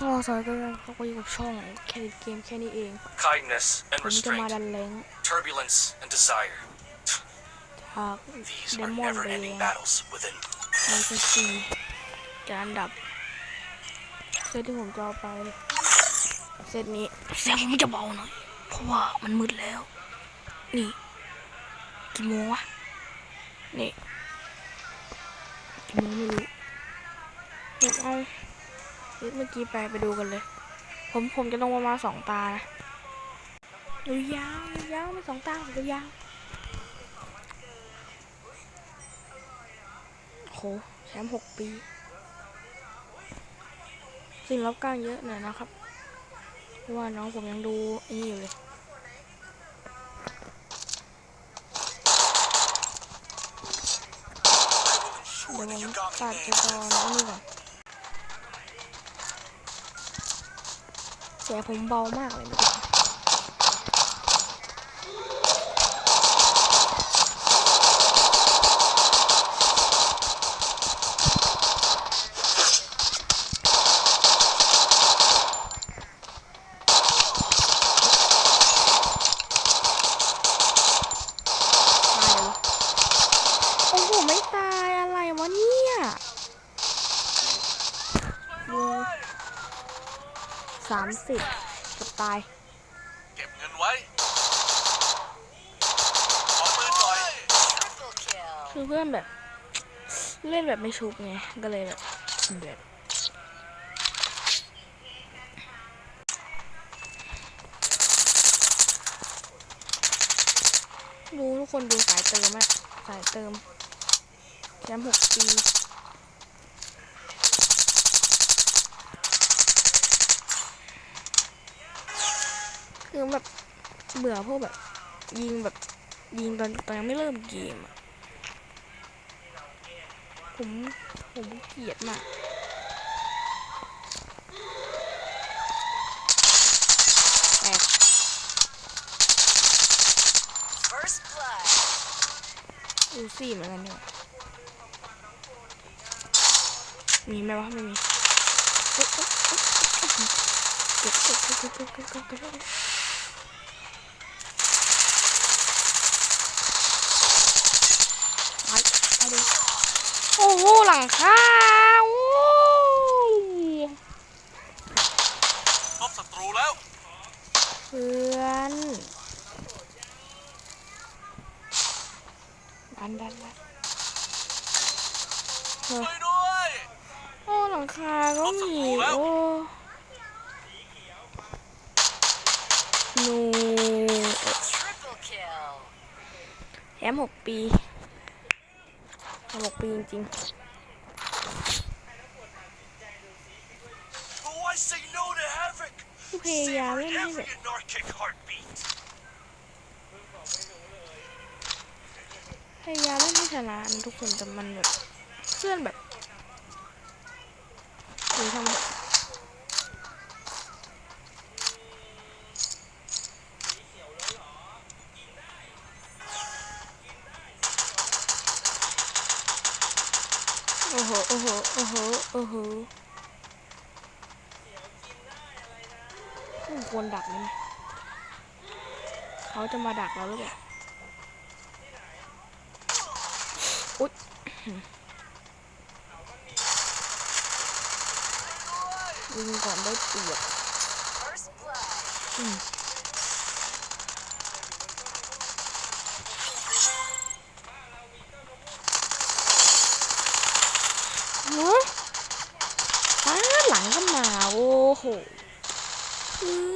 ก็สวัสดีครับเขาก็อยู่กับช่องแค่เกมแค่นี้เอง kindness and ผมจะมา restraint, ดันแรง turbulence and desire. จาก These เด are มอน never เบ ending ย์ battles within. มันเป็นซีจะอันดับเซตที่ผมจะเอาไปเซตนี้เสียงผมจะเบาหน่อย เพราะว่ามันมืดแล้ว นี่กี่โมงวะนี่กี่โมงไม่รู้ผมเอา เมื่อกี้ไปไปดูกันเลย ผมผมจะลงประมาณสองตานะดูยาวยาวไม่สองตาดูยาวโหแชมป์หกปี สิ่งรับกลางเยอะหน่อยนะครับ เพราะว่าน้องผมยังดูอันนี้อยู่เลยเดี๋ยวผมตัดไปตอนอันนี้ก่อน เสียผมเบามากเลยนะไม่ตายอะไรวะเนี่ย สามสิบเกับตาย เก็บเงินไว้ ขอปืนหน่อย คือเพื่อนแบบ เล่นแบบไม่ชุบไง ก็เลยแบบแบบดูทุกคนดูสายเติมอะสายเติมแชมป์หกปี คือแบบเบื่อพวกแบบ ยิงแบบยิงตอนตอนยังไม่เริ่มเกมอะผมผมเกลียดมากแตกอูซี่เหมือนกันเนี่ยมีไหมวะไม่มีเอ้ยเอ้ยเอ้ยเอ้ยเก็บเก็บเก็บเก็บเก็บเก็บเก็บเก็บไปไปดูโอ้โหหลังคาโอ้ยพบศัตรูแล้ว เพื่อนดันดันดันเออช่วยด้วยโอ้หลังคาก็มีโอ้หนู Triple kill. แถมหกปีแถมหกปีจริง Oh, I say no to havoc. ๆผู้ พยายามเล่นให้แบบ Every anarchic heartbeat. พยายามเล่นให้ชนะมันทุกคนแต่มันแบบเพื่อนแบบ อ้โหควรดักไหมเขาจะมาดักเราหรือเปล่าอุ๊ยยิงก่อนได้เปรียบ First blood. อืมเนอ 嗯。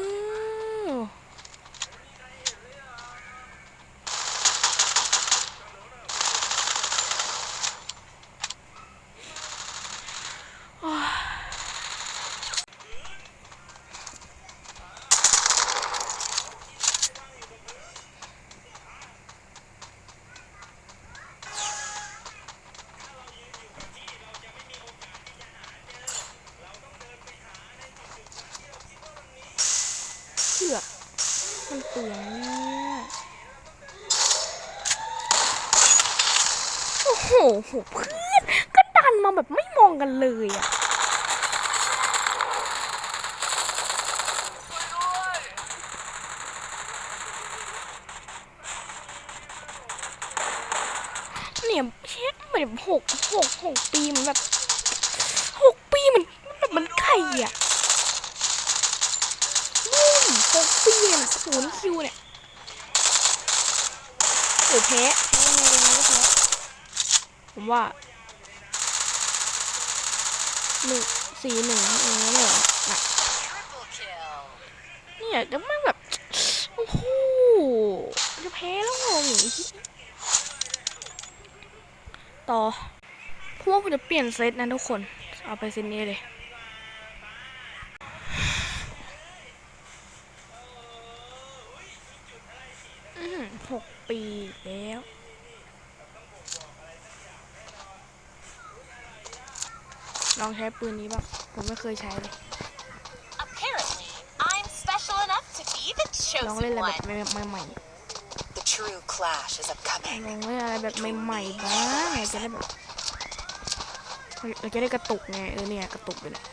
โหเพื่อนก็ดันมาแบบไม่มองกันเลยอะเนี่ยเช็คแบบหกหกหกปีมันแบบหกปีมันแบบมันไข่อะบุ้มหกปีเนี่ยศูนย์คิวเนี่ยเดี๋ยวแพ้ ผมว่าหนึ่งสี่หนึ่งเองไม่เหรอน่ะนี่เนี่ยแล้วมันแบบ โอ้โห จะแพ้แล้วงงอย่างนี้ต่อพวกผมจะเปลี่ยนเซตนะทุกคน เอาไปเซตนี้เลยหกปีแล้ว ลองใช้ปืนนี้บ้างผมไม่เคยใช้เลย Apparently, I'm special enough to be the ลองเล่น chosen อะไร one. แบบใหม่ The true clash is ๆ upcoming. ลองเล่นอะไรแบบใหม่ๆบ้างเราจะได้แบบเราจะได้กระตุกไงเออเนี่ยกระตุกเลยเนี่ย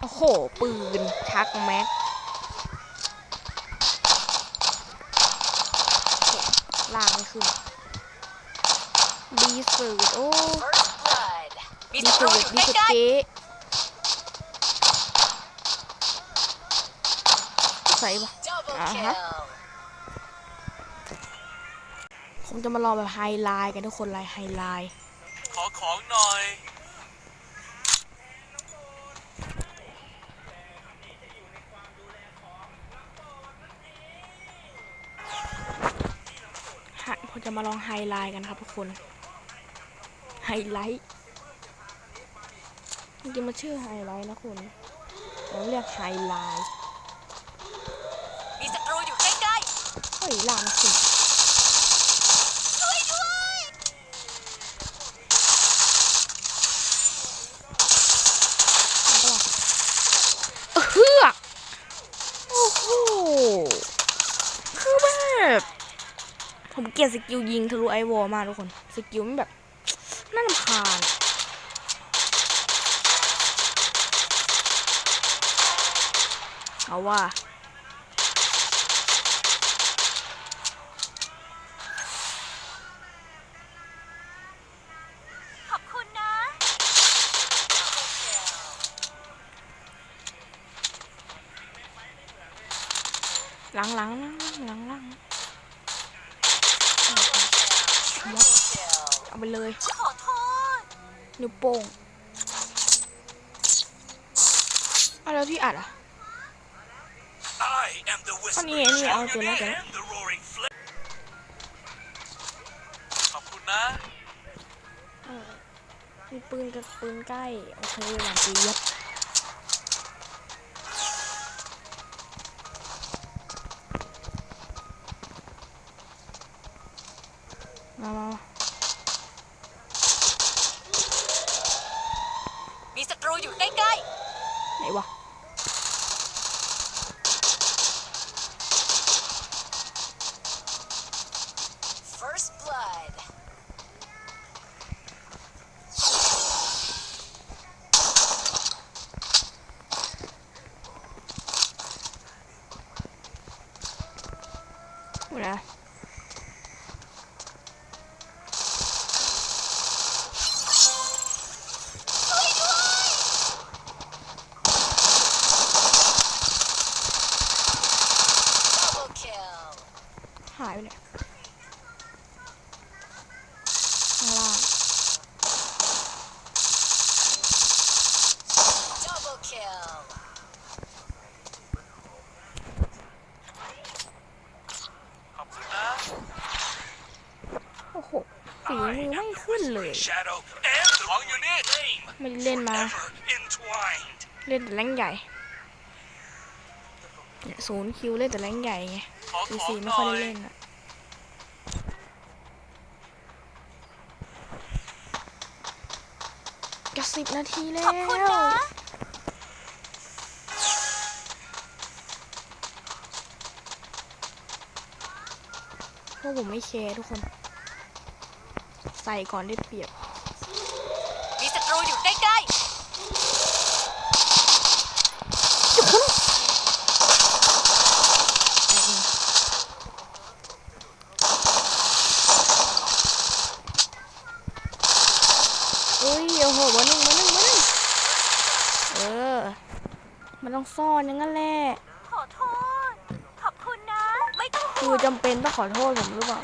โอ้โหปืนชักแม็ก ล่างไม่ขึ้นดีสุดโอ้ First blood. มีดีศัตสุรูดอยู่ดีสุดใกล้เจ๊ใส่ปะ ๆ Double Uh-huh. kill. ผมจะมาลองแบบไฮไลท์กันทุกคนไลน์ไฮไลท์ขอของหน่อย จะมาลองไฮไลท์กันครับทุกคน ไฮไลท์จริงๆมันชื่อไฮไลท์นะคุณเราเรียกไฮไลท์มีศัตรูอยู่ใกล้เฮ้ยล่างสิ ๆ ช่วยด้วย มันก็ล่ะเออเฮือกโอ้โห คือแบบ ผมเก ลียดสกิลยิงทะลุไอวอลมากทุกคน สกิลมันแบบน่ารำคาญอะเอาว่าขอบคุณนะหลังหลังหลังหลังหลัง Triple kill. เอา ไปเลยขอโทษนิ้วโป้งเอาแล้วที่อัดอะ I am the whisper อันนี้อันนี้เอาเจอแล้วเจอแล้ว and the roaring flame ขอบคุณนะมีปืนกับปืนใกล้ โอเคหวานเจี๊ยบมามามา มีศัตรูอยู่ใกล้ ไหนวะ ๆ First blood. หมดแล้ว Double kill. หายไปไหนข้างล่าง Double kill. ขอบคุณนะ โอ้โห ฝีมือไม่ขึ้นเลย Shadow and the ของอยู่นี่ไม่ได้เล่นมา forever entwined เล่นแต่แรงใหญ่เนี่ยศูนย์คิวเล่นแต่แรงใหญ่ไงขอซีขอซีงหไม่น่ค่อยอได้ยเล่นอะจะสิบนาทีแล้วขอบคุณนะพวกผมไม่แคร์ทุกคน ใส่ก่อนได้เปรียบ มีศัตรูอยู่ใกล้จุ๊บอุ้ยโอ้โมาหนึ่งมาหนึ่งมาหนึ่งเออ มันต้องซ่อนอย่างนั้นแหละ ๆ ขอโทษ ขอบคุณนะ ไม่ต้องคือจำเป็นต้องขอโทษผมหรือเปล่า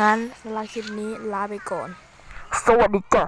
งั้นสำหรับคลิปนี้ลาไปก่อน สวัสดีจ้ะ